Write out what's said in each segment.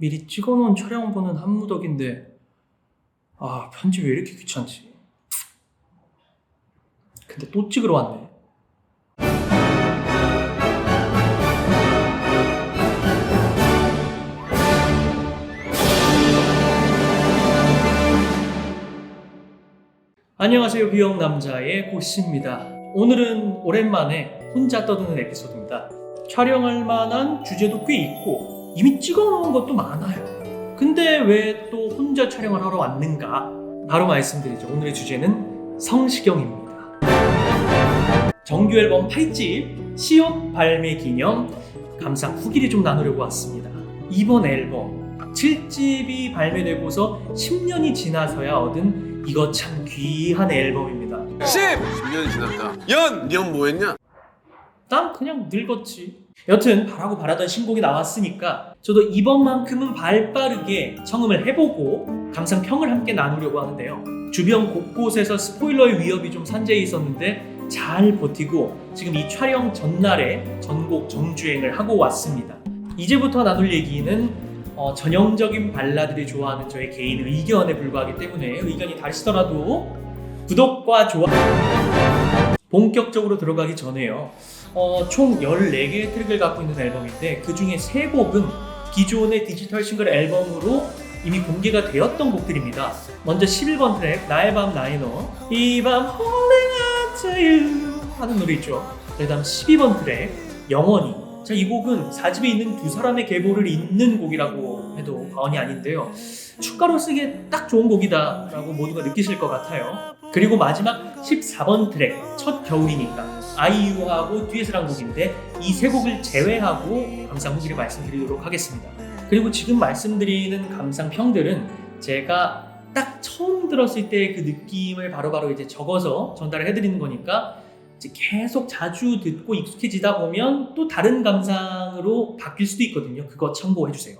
미리 찍어놓은 촬영본은 한무덕인데 아 편집 왜 이렇게 귀찮지? 근데 또 찍으러 왔네. 안녕하세요 비형 남자의 고씨입니다. 오늘은 오랜만에 혼자 떠드는 에피소드입니다. 촬영할 만한 주제도 꽤 있고 이미 찍어 놓은 것도 많아요. 근데 왜 또 혼자 촬영을 하러 왔는가? 바로 말씀드리죠. 오늘의 주제는 성시경입니다. 정규 앨범 8집 시옷 발매 기념 감상 후기를 좀 나누려고 왔습니다. 이번 앨범 7집이 발매되고서 10년이 지나서야 얻은 이거 참 귀한 앨범입니다. 10! 10년이 지났다. 연! 년 뭐했냐? 난 그냥 늙었지. 여튼 바라고 바라던 신곡이 나왔으니까 저도 이번만큼은 발빠르게 청음을 해보고 감상평을 함께 나누려고 하는데요. 주변 곳곳에서 스포일러의 위협이 좀 산재해 있었는데 잘 버티고 지금 이 촬영 전날에 전곡 정주행을 하고 왔습니다. 이제부터 나눌 얘기는 어, 전형적인 발라드를 좋아하는 저의 개인 의견에 불과하기 때문에 의견이 다르시더라도 구독과 좋아요 본격적으로 들어가기 전에요. 어, 총 14개의 트랙을 갖고 있는 앨범인데 그 중에 3곡은 기존의 디지털 싱글 앨범으로 이미 공개가 되었던 곡들입니다. 먼저 11번 트랙 나의 밤 나의 너 이밤 holding on to you 하는 노래 있죠. 그 다음 12번 트랙 영원히 자, 이 곡은 4집에 있는 두 사람의 계보를 잇는 곡이라고 해도 과언이 아닌데요. 축가로 쓰기에 딱 좋은 곡이다라고 모두가 느끼실 것 같아요. 그리고 마지막 14번 트랙 첫 겨울이니까 아이유하고 듀엣을 한 곡인데 이 세 곡을 제외하고 감상 후기를 말씀드리도록 하겠습니다. 그리고 지금 말씀드리는 감상평들은 제가 딱 처음 들었을 때 그 느낌을 바로바로 이제 적어서 전달을 해드리는 거니까 계속 자주 듣고 익숙해지다 보면 또 다른 감상으로 바뀔 수도 있거든요. 그거 참고해 주세요.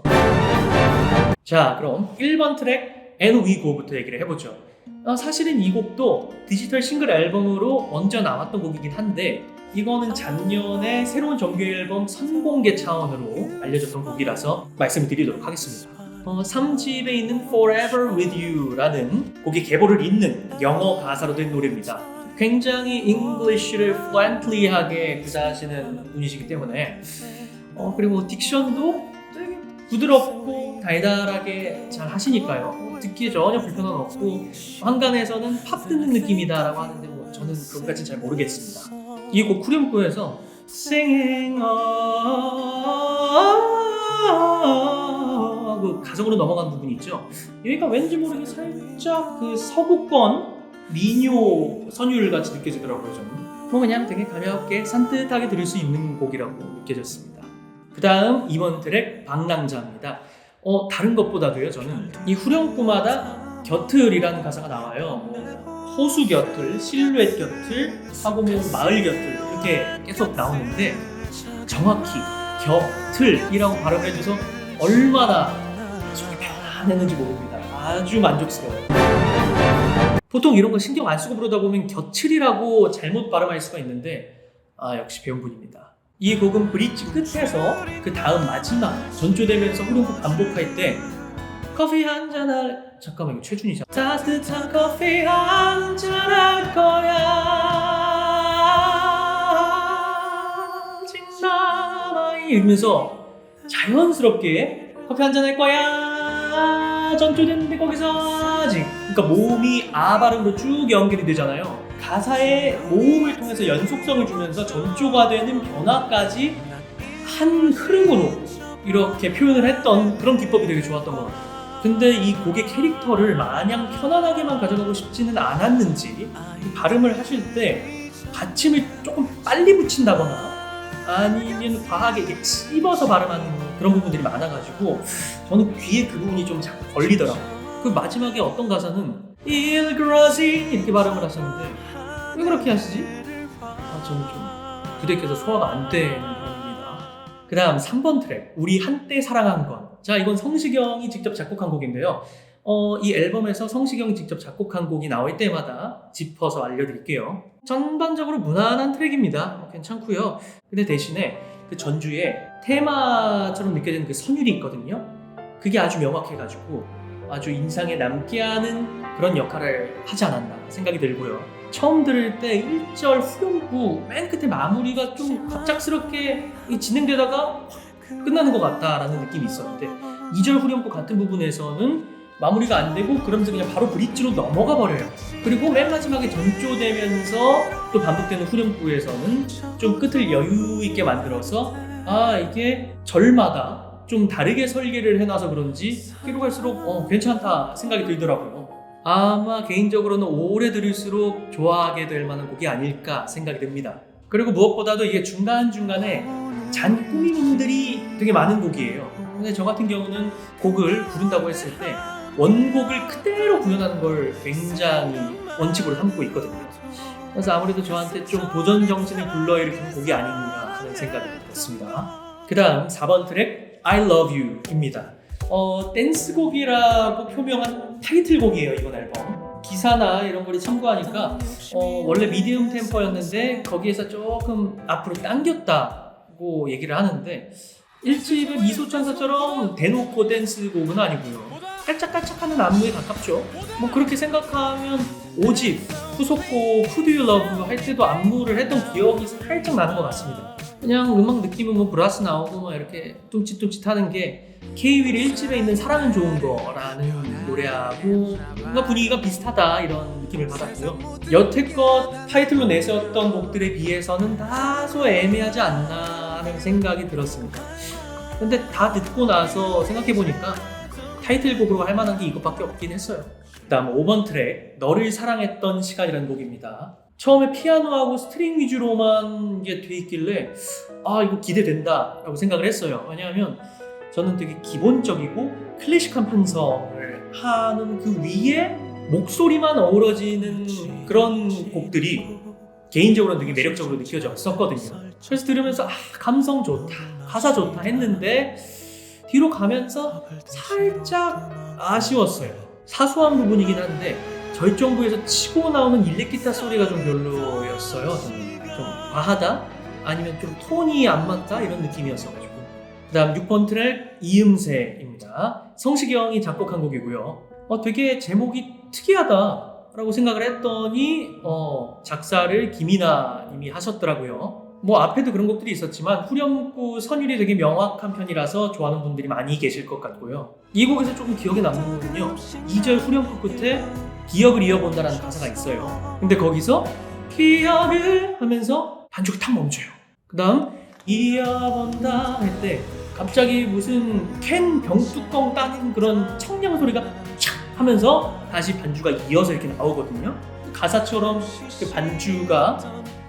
자, 그럼 1번 트랙 And We Go부터 얘기를 해보죠. 어, 사실은 이 곡도 디지털 싱글 앨범으로 먼저 나왔던 곡이긴 한데 이거는 작년에 새로운 정규 앨범 선공개 차원으로 알려졌던 곡이라서 말씀을 드리도록 하겠습니다. 어, 3집에 있는 Forever With You라는 곡의 계보를 잇는 영어 가사로 된 노래입니다. 굉장히 잉글리쉬를 플랜트리하게 구사하시는 분이시기 때문에 어, 그리고 딕션도 되게 부드럽고 달달하게 잘 하시니까요. 듣기에 전혀 불편함 없고 한간에서는 팝 듣는 느낌이다라고 하는데 뭐 저는 그것까지는 잘 모르겠습니다. 이 곡 후렴구에서 Singing 하고 가성으로 넘어가는 부분이 있죠. 여기가 왠지 모르게 살짝 그 서구권 민요 선율 같이 느껴지더라고요 저는. 뭐 그냥 되게 가볍게 산뜻하게 들을 수 있는 곡이라고 느껴졌습니다. 그 다음 이번 트랙 방랑자입니다. 어, 다른 것보다도요, 저는 이 후렴구마다 곁을이라는 가사가 나와요. 뭐 호수 곁을, 실루엣 곁을, 하고 뭐 마을 곁을 이렇게 계속 나오는데 정확히 곁을이라고 발음을 해줘서 얼마나 속이 편안했는지 모릅니다. 아주 만족스러워요. 보통 이런 거 신경 안 쓰고 부르다 보면 곁을이라고 잘못 발음할 수가 있는데 아 역시 배운 분입니다. 이 곡은 브릿지 끝에서 그 다음 마지막 전조되면서 후렴구 반복할 때 커피 한 잔 할 잠깐만 이거 최준이잖아 따뜻한 커피 한 잔 할 거야. 아직 남아 이러면서 자연스럽게 커피 한 잔 할 거야. 전조됐는데 거기서 아직 그러니까 몸이 아 발음으로 쭉 연결이 되잖아요 가사의 모음을 통해서 연속성을 주면서 전조가 되는 변화까지 한 흐름으로 이렇게 표현을 했던 그런 기법이 되게 좋았던 것 같아요. 근데 이 곡의 캐릭터를 마냥 편안하게만 가져가고 싶지는 않았는지 발음을 하실 때 받침을 조금 빨리 붙인다거나 아니면 과하게 이렇게 씹어서 발음하는 그런 부분들이 많아가지고 저는 귀에 그 부분이 좀 자꾸 걸리더라고요. 그 마지막에 어떤 가사는 Grossi 이렇게 발음을 하셨는데 왜 그렇게 하시지? 아, 저는 좀 부대껴서 소화가 안 되는 편입니다. 그 다음 3번 트랙 우리 한때 사랑한 건. 자 이건 성시경이 직접 작곡한 곡인데요. 어, 이 앨범에서 성시경이 직접 작곡한 곡이 나올 때마다 짚어서 알려드릴게요. 전반적으로 무난한 트랙입니다. 어, 괜찮고요. 근데 대신에 그 전주에 테마처럼 느껴지는 그 선율이 있거든요. 그게 아주 명확해가지고 아주 인상에 남게 하는 그런 역할을 하지 않았나 생각이 들고요. 처음 들을 때 1절 후렴구 맨 끝에 마무리가 좀 갑작스럽게 이 진행되다가 끝나는 것 같다라는 느낌이 있었는데 2절 후렴구 같은 부분에서는 마무리가 안 되고 그러면서 그냥 바로 브릿지로 넘어가 버려요. 그리고 맨 마지막에 전조되면서 또 반복되는 후렴구에서는 좀 끝을 여유 있게 만들어서 아 이게 절마다 좀 다르게 설계를 해놔서 그런지 뒤로 갈수록 어, 괜찮다 생각이 들더라고요. 아마 개인적으로는 오래 들을수록 좋아하게 될 만한 곡이 아닐까 생각이 듭니다. 그리고 무엇보다도 이게 중간중간에 잔 꾸밈들이 되게 많은 곡이에요. 근데 저 같은 경우는 곡을 부른다고 했을 때 원곡을 그대로 구현하는 걸 굉장히 원칙으로 삼고 있거든요. 그래서 아무래도 저한테 좀 도전 정신을 불러일으킨 곡이 아닌가 하는 생각이 들었습니다. 그 다음 4번 트랙 I Love You입니다. 어, 댄스곡이라고 표명한 타이틀곡이에요, 이번 앨범. 기사나 이런 거를 참고하니까 어, 원래 미디움 템포였는데 거기에서 조금 앞으로 당겼다고 얘기를 하는데 1집은 미소천사처럼 대놓고 댄스곡은 아니고요. 깔짝깔짝하는 안무에 가깝죠. 뭐 그렇게 생각하면 5집 후속곡 Who Do You Love 할 때도 안무를 했던 기억이 살짝 나는 것 같습니다. 그냥 음악 느낌은 뭐 브라스 나오고 막 이렇게 뚱칫뚱칫 하는 게 K-윌 1집에 있는 사랑은 좋은 거라는 노래하고 뭔가 분위기가 비슷하다 이런 느낌을 받았고요. 여태껏 타이틀로 내세웠던 곡들에 비해서는 다소 애매하지 않나 하는 생각이 들었습니다. 근데 다 듣고 나서 생각해보니까 타이틀곡으로 할 만한 게 이것밖에 없긴 했어요. 그 다음 5번 트랙 너를 사랑했던 시간이라는 곡입니다. 처음에 피아노하고 스트링 위주로만 이게 돼 있길래 아 이거 기대된다라고 생각을 했어요. 왜냐하면 저는 되게 기본적이고 클래식한 편성을 하는 그 위에 목소리만 어우러지는 그런 곡들이 개인적으로 되게 매력적으로 느껴졌었거든요. 그래서 들으면서 아 감성 좋다, 가사 좋다 했는데 뒤로 가면서 살짝 아쉬웠어요. 사소한 부분이긴 한데 절정부에서 치고 나오는 일렉기타 소리가 좀 별로였어요. 저는 좀 과하다 아니면 좀 톤이 안 맞다 이런 느낌이었어가지고. 그 다음 6번 트랙 이음새입니다. 성시경이 작곡한 곡이고요. 어, 되게 제목이 특이하다 라고 생각을 했더니 어, 작사를 김이나 님이 하셨더라고요. 뭐 앞에도 그런 곡들이 있었지만 후렴구 선율이 되게 명확한 편이라서 좋아하는 분들이 많이 계실 것 같고요. 이 곡에서 조금 기억에 남는 부분은요. 2절 후렴구 끝에 기억을 이어본다라는 가사가 있어요. 근데 거기서 기억을 하면서 반주가 탁 멈춰요. 그 다음 이어본다 할 때 갑자기 무슨 캔 병뚜껑 따는 그런 청량 소리가 촥 하면서 다시 반주가 이어서 이렇게 나오거든요. 가사처럼 그 반주가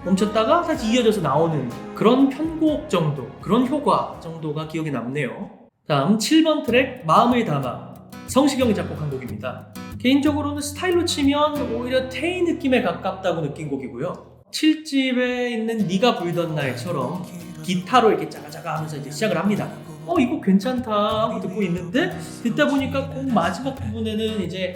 멈췄다가 다시 이어져서 나오는 그런 편곡 정도, 그런 효과 정도가 기억에 남네요. 다음 7번 트랙 마음을 담아 성시경이 작곡한 곡입니다. 개인적으로는 스타일로 치면 오히려 테이 느낌에 가깝다고 느낀 곡이고요. 7집에 있는 네가 불던 날처럼 기타로 이렇게 짜가짜가 하면서 이제 시작을 합니다. 어 이거 괜찮다 하고 듣고 있는데 듣다 보니까 꼭 마지막 부분에는 이제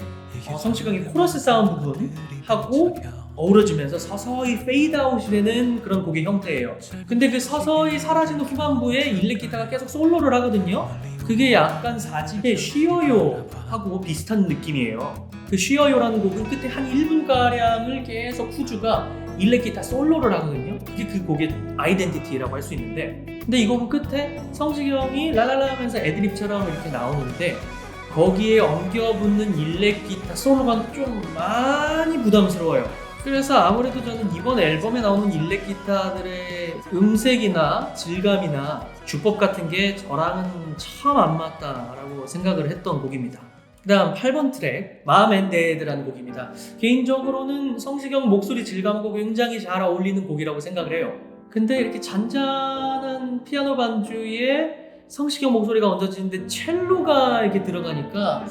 어, 성시경이 코러스 싸움 부분 하고 어우러지면서 서서히 페이드아웃이 되는 그런 곡의 형태예요. 근데 그 서서히 사라지는 후반부에 일렉 기타가 계속 솔로를 하거든요. 그게 약간 4집의 쉬어요 하고 비슷한 느낌이에요. 그 쉬어요라는 곡은 끝에 한 1분가량을 계속 후주가 일렉 기타 솔로를 하거든요. 그게 그 곡의 아이덴티티라고 할 수 있는데 근데 이 곡은 끝에 성시경이 라라라 하면서 애드립처럼 이렇게 나오는데 거기에 엉겨붙는 일렉 기타 솔로가 좀 많이 부담스러워요. 그래서 아무래도 저는 이번 앨범에 나오는 일렉 기타들의 음색이나 질감이나 주법 같은 게 저랑은 참 안 맞다라고 생각을 했던 곡입니다. 그 다음 8번 트랙 마음 앤 데드라는 곡입니다. 개인적으로는 성시경 목소리 질감과 굉장히 잘 어울리는 곡이라고 생각을 해요. 근데 이렇게 잔잔한 피아노 반주에 성시경 목소리가 얹어지는데 첼로가 이렇게 들어가니까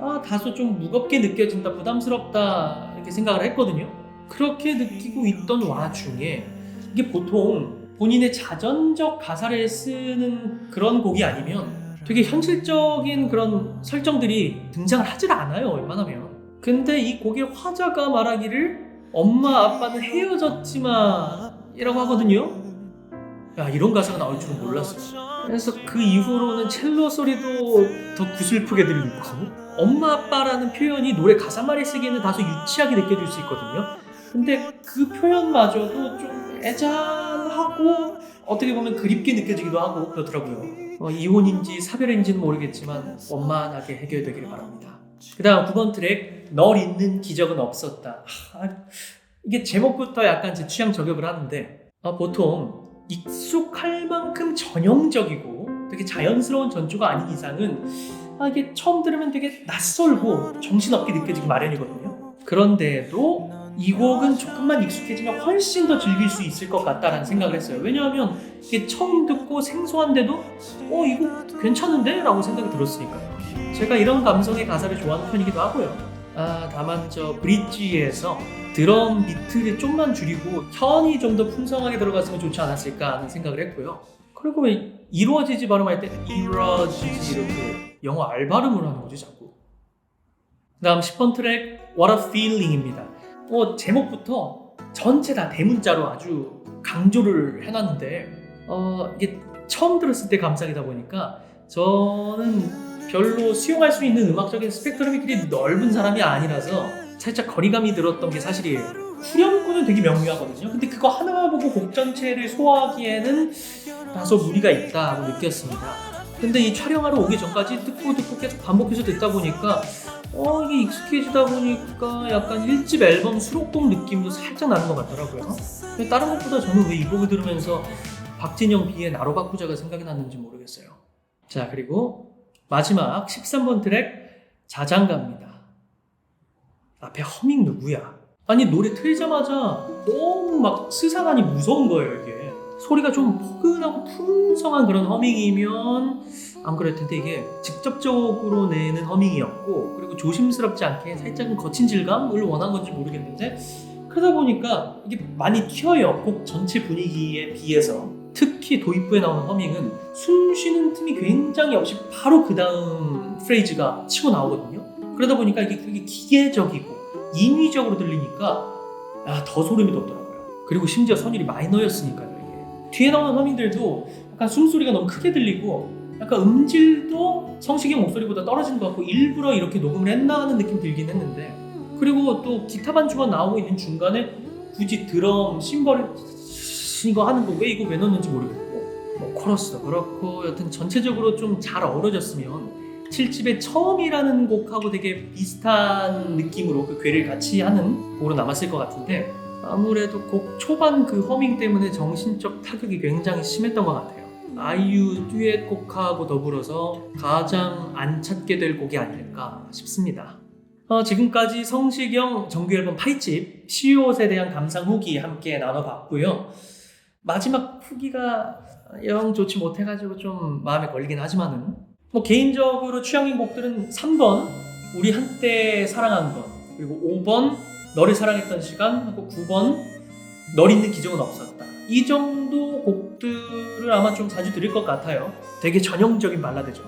아, 다소 좀 무겁게 느껴진다, 부담스럽다 이렇게 생각을 했거든요. 그렇게 느끼고 있던 와중에 이게 보통 본인의 자전적 가사를 쓰는 그런 곡이 아니면 되게 현실적인 그런 설정들이 등장을 하질 않아요, 웬만하면. 근데 이 곡의 화자가 말하기를 엄마 아빠는 헤어졌지만 이라고 하거든요. 야 이런 가사가 나올 줄은 몰랐어요. 그래서 그 이후로는 첼로 소리도 더 구슬프게 들리고 엄마 아빠라는 표현이 노래 가사말에 쓰기에는 다소 유치하게 느껴질 수 있거든요. 근데 그 표현마저도 좀 애잔하고 어떻게 보면 그립게 느껴지기도 하고 그렇더라고요. 어, 이혼인지 사별인지는 모르겠지만 원만하게 해결되기를 바랍니다. 그 다음 9번 트랙 널 잊는 기적은 없었다. 하, 이게 제목부터 약간 제 취향 저격을 하는데 아, 보통 익숙할 만큼 전형적이고 되게 자연스러운 전주가 아닌 이상은 아, 이게 처음 들으면 되게 낯설고 정신없게 느껴지기 마련이거든요. 그런데도 이 곡은 조금만 익숙해지면 훨씬 더 즐길 수 있을 것 같다라는 생각을 했어요. 왜냐하면 이게 처음 듣고 생소한데도 어, 이곡 괜찮은데? 라고 생각이 들었으니까요. 제가 이런 감성의 가사를 좋아하는 편이기도 하고요. 아, 다만 저 브릿지에서 드럼 비트를 좀만 줄이고 현이 좀 더 풍성하게 들어갔으면 좋지 않았을까 하는 생각을 했고요. 그리고 왜 이루어지지 발음할 때 이루어지지 이렇게 영어 알 발음을 하는 거지 자꾸. 그 다음 10번 트랙 What a Feeling입니다. 어, 제목부터 전체 다 대문자로 아주 강조를 해놨는데 어, 이게 처음 들었을 때 감상이다 보니까 저는 별로 수용할 수 있는 음악적인 스펙트럼이 그리 넓은 사람이 아니라서 살짝 거리감이 들었던 게 사실이에요. 후렴구는 되게 명료하거든요. 근데 그거 하나 보고 곡 전체를 소화하기에는 다소 무리가 있다고 느꼈습니다. 근데 이 촬영하러 오기 전까지 듣고 듣고 계속 반복해서 듣다 보니까 어 이게 익숙해지다 보니까 약간 1집 앨범 수록곡 느낌도 살짝 나는 것 같더라고요. 근데 다른 것보다 저는 왜 이 곡을 들으면서 박진영 비의 나로 바꾸자가 생각이 났는지 모르겠어요. 자 그리고 마지막 13번 트랙 자장가입니다. 앞에 허밍 누구야? 아니 노래 틀자마자 너무 막 스산하니 무서운 거예요 이게 소리가 좀 포근하고 풍성한 그런 허밍이면 안 그럴 텐데 이게 직접적으로 내는 허밍이었고 그리고 조심스럽지 않게 살짝은 거친 질감을 원한 건지 모르겠는데 그러다 보니까 이게 많이 튀어요 곡 전체 분위기에 비해서 특히 도입부에 나오는 허밍은 숨 쉬는 틈이 굉장히 없이 바로 그 다음 프레이즈가 치고 나오거든요 그러다 보니까 이게 되게 기계적이고 인위적으로 들리니까 아, 더 소름이 돋더라고요. 그리고 심지어 선율이 마이너였으니까요. 뒤에 나오는 허밍들도 약간 숨소리가 너무 크게 들리고 약간 음질도 성시경 목소리보다 떨어진 것 같고 일부러 이렇게 녹음을 했나 하는 느낌 들긴 했는데 그리고 또 기타 반주가 나오고 있는 중간에 굳이 드럼, 심벌 이거 하는 거 왜 이거 왜 넣는지 모르겠고 뭐 코러스도 그렇고 여튼 전체적으로 좀 잘 어우러졌으면 7집의 처음이라는 곡하고 되게 비슷한 느낌으로 그 괴를 같이 하는 곡으로 남았을 것 같은데 아무래도 곡 초반 그 허밍 때문에 정신적 타격이 굉장히 심했던 것 같아요. 아이유 듀엣 곡하고 더불어서 가장 안 찾게 될 곡이 아닐까 싶습니다. 어, 지금까지 성시경 정규 앨범 8집 시옷에 대한 감상 후기 함께 나눠봤고요. 마지막 후기가 영 좋지 못해가지고 좀 마음에 걸리긴 하지만은 뭐 개인적으로 취향인 곡들은 3번 우리 한때 사랑한 것 그리고 5번 너를 사랑했던 시간 하고 9번 널 잊는 기적은 없었다. 이 정도 곡들을 아마 좀 자주 들을 것 같아요. 되게 전형적인 발라드죠.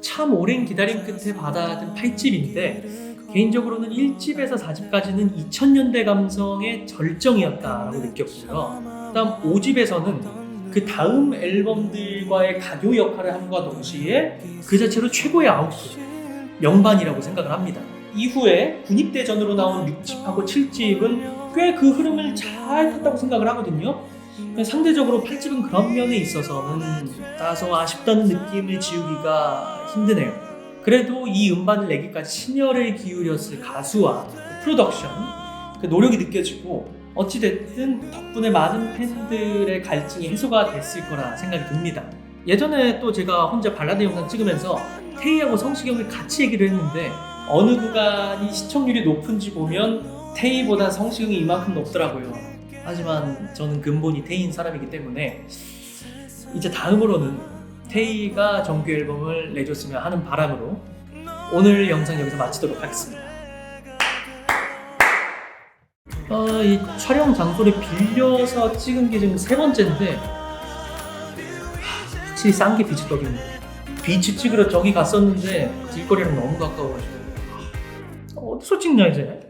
참 오랜 기다림 끝에 받아든 8집인데 개인적으로는 1집에서 4집까지는 2000년대 감성의 절정이었다라고 느꼈고요. 그 다음 5집에서는 그 다음 앨범들과의 가교 역할을 함과 동시에 그 자체로 최고의 아웃풋 명반이라고 생각을 합니다. 이후에 군입대전으로 나온 6집하고 7집은 꽤 그 흐름을 잘 탔다고 생각을 하거든요. 상대적으로 8집은 그런 면에 있어서는 다소 아쉽다는 느낌을 지우기가 힘드네요. 그래도 이 음반을 내기까지 신혈을 기울였을 가수와 그 프로덕션, 그 노력이 느껴지고 어찌됐든 덕분에 많은 팬들의 갈증이 해소가 됐을 거라 생각이 듭니다. 예전에 또 제가 혼자 발라드 영상 찍으면서 테이하고 성시경을 같이 얘기를 했는데 어느 구간이 시청률이 높은지 보면 테이보다 성시경이 이만큼 높더라고요. 하지만 저는 근본이 테이인 사람이기 때문에 이제 다음으로는 테이가 정규 앨범을 내줬으면 하는 바람으로 오늘 영상 여기서 마치도록 하겠습니다. 어, 이 촬영 장소를 빌려서 찍은 게 지금 세 번째인데 하, 확실히 싼 게 비치떡입니다. 비치 찍으러 저기 갔었는데 길거리랑 너무 가까워가지고 하, 어디서 찍냐 이제